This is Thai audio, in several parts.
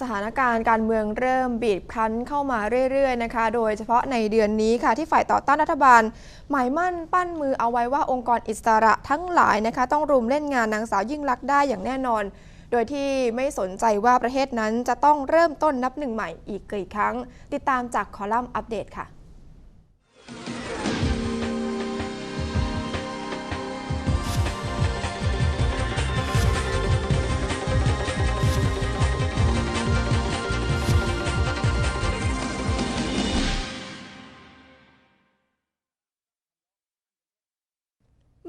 สถานการณ์การเมืองเริ่มบีบคั้นเข้ามาเรื่อยๆนะคะ โดยเฉพาะในเดือนนี้ค่ะที่ฝ่ายต่อต้านรัฐบาล หมายมั่นปั้นมือเอาไว้ว่าองค์กรอิสระทั้งหลายนะคะ ต้องรุมเล่นงานนางสาวยิ่งลักษณ์ได้อย่างแน่นอน โดยที่ไม่สนใจว่าประเทศนั้นจะต้องเริ่มต้นนับหนึ่งใหม่อีกกี่ครั้ง ติดตามจากคอลัมน์อัปเดตค่ะ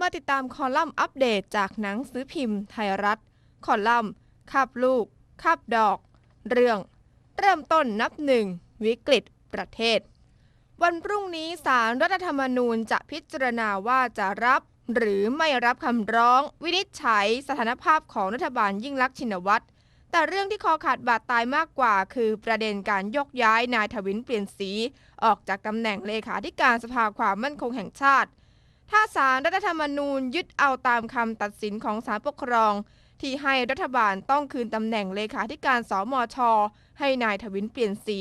มาติดตามคอลัมน์อัปเดตจากหนังสือพิมพ์ไทยรัฐ คอลัมน์คาบลูกคาบดอก เรื่อง เริ่มต้นนับหนึ่งวิกฤตประเทศ วันพรุ่งนี้สารรัฐธรรมนูญจะพิจารณาว่าจะรับ หรือไม่รับคำร้อง วินิจฉัยสถานภาพของรัฐบาลยิ่งลักษณ์ชินวัตรแต่เรื่องที่คอขาดบาดตายมากกว่า คือประเด็นการยกย้ายนายทวินเปลี่ยนสี ออกจากตำแหน่งเลขาธิการสภาความมั่นคงแห่งชาติ ถ้าสารรัฐธรรมนูญยึดเอาตามคำตัดสินของศาลปกครอง ที่ให้รัฐบาลต้องคืนตำแหน่งเลขาธิการสมช ให้นายทวินเปลี่ยนสี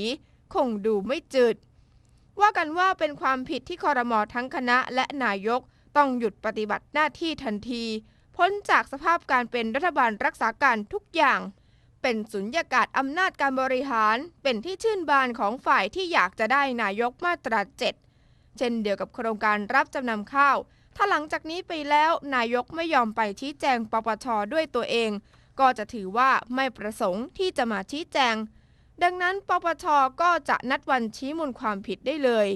คงดูไม่จืด ว่ากันว่าเป็นความผิดที่คอรมอทั้งคณะและนายกต้องหยุดปฏิบัติหน้าที่ทันที พ้นจากสภาพการเป็นรัฐบาลรักษาการทุกอย่าง เป็นสุญญากาศอำนาจการบริหาร เป็นที่ชื่นบานของฝ่ายที่อยากจะได้นายกมาตราเจ็ด เช่นเดียวกับโครงการรับจำนำข้าว ถ้าหลังจากนี้ไปแล้วนายกไม่ยอมไปชี้แจงปปชด้วยตัวเอง ก็จะถือว่าไม่ประสงค์ที่จะมาชี้แจง ดังนั้นปปชก็จะนัดวันชี้มูลความผิดได้เลย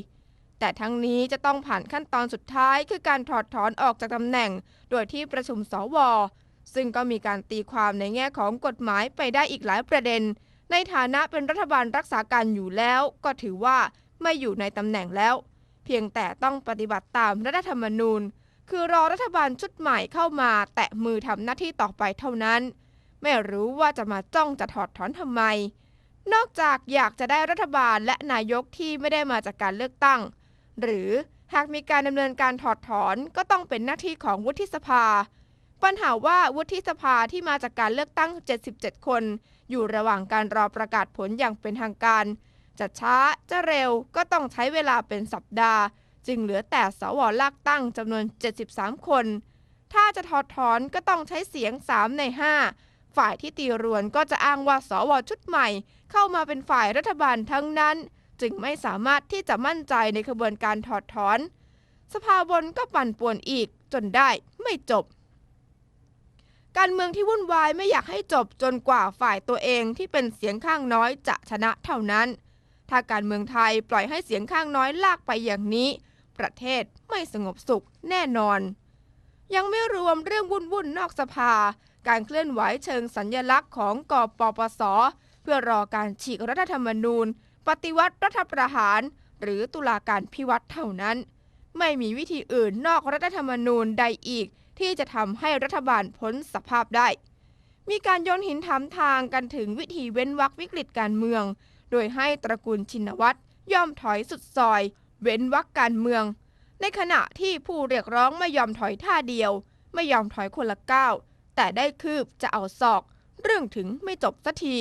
แต่ทั้งนี้จะต้องผ่านขั้นตอนสุดท้ายคือการถอดถอนออกจากตำแหน่ง โดยที่ประชุมสวซึ่งก็มีการตีความในแง่ของกฎหมายไปได้อีกหลายประเด็น ในฐานะเป็นรัฐบาลรักษาการอยู่แล้ว ก็ถือว่าไม่อยู่ในตำแหน่งแล้ว เพียงแต่ต้องปฏิบัติตามรัฐธรรมนูญ คือรอรัฐบาลชุดใหม่เข้ามาแตะมือทำหน้าที่ต่อไปเท่านั้น ไม่รู้ว่าจะมาจ้องจะถอดถอนทำไม นอกจากอยากจะได้รัฐบาลและนายกที่ไม่ได้มาจากการเลือกตั้ง หรือหากมีการดำเนินการถอดถอนก็ต้องเป็นหน้าที่ของวุฒิสภา ปัญหาว่าวุฒิสภาที่มาจากการเลือกตั้ง 77 คน อยู่ระหว่างการรอประกาศผลอย่างเป็นทางการ จะช้าจะเร็วก็ต้องใช้เวลาเป็นสัปดาห์ จึงเหลือแต่สวลากตั้งจำนวน 73 คน ถ้าจะถอดถอนก็ต้องใช้เสียง 3 ใน 5 ฝ่ายที่ตีรวนก็จะอ้างว่าสวชุดใหม่ เข้ามาเป็นฝ่ายรัฐบาลทั้งนั้น จึงไม่สามารถที่จะมั่นใจในกระบวนการถอดถอน สภาบนก็ปั่นป่วนอีกจนได้ไม่จบการเมืองที่วุ่นวายไม่อยากให้จบจนกว่าฝ่ายตัวเองที่เป็นเสียงข้างน้อยจะชนะเท่านั้น ถ้าการเมืองไทยปล่อยให้เสียงข้างน้อยลากไปอย่างนี้ ประเทศไม่สงบสุขแน่นอน ยังไม่รวมเรื่องวุ่นวุ่นนอกสภา การเคลื่อนไหวเชิงสัญญลักษณ์ของกปปส เพื่อรอการฉีกรัฐธรรมนูญ ปฏิวัติรัฐประหาร หรือตุลาการพิวัตรเท่านั้น ไม่มีวิธีอื่นนอกรัฐธรรมนูญใดอีก ที่จะทำให้รัฐบาลพ้นสภาพได้มีการโยนหินถามทางกันถึงวิธีเว้นวรรควิกฤตการเมือง โดยให้ตระกูลชินวัตรยอมถอยสุดซอย เว้นวรรคการเมือง ในขณะที่ผู้เรียกร้องไม่ยอมถอยท่าเดียว ไม่ยอมถอยคนละก้าวแต่ได้คืบจะเอาศอก เรื่องถึงไม่จบสักที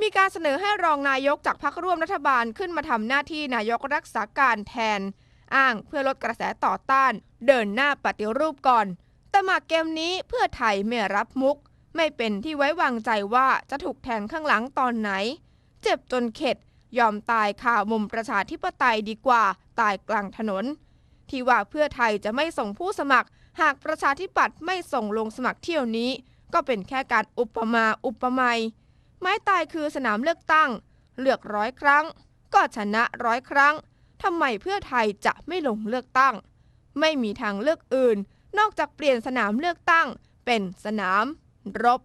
มีการเสนอให้รองนายกจากพรรคร่วมรัฐบาลขึ้นมาทำหน้าที่นายกรักษาการแทน อ้างเพื่อลดกระแสต่อต้าน เดินหน้าปฏิรูปก่อน แต่มาเกมนี้เพื่อไทยไม่รับมุก ไม่เป็นที่ไว้วางใจว่าจะถูกแทงข้างหลังตอนไหน เจ็บจนเข็ด ยอมตายข่าวมุมประชาธิปไตยดีกว่า ตายกลางถนน ที่ว่าเพื่อไทยจะไม่ส่งผู้สมัคร หากประชาธิปัตย์ไม่ส่งลงสมัครเที่ยวนี้ ก็เป็นแค่การอุปมาอุปไมยไม้ตายคือสนามเลือกตั้ง เลือกร้อยครั้ง ก็ชนะร้อยครั้งทำไมเพื่อไทยจะไม่ลงเลือกตั้ง ไม่มีทางเลือกอื่น นอกจากเปลี่ยนสนามเลือกตั้ง เป็นสนาม รบ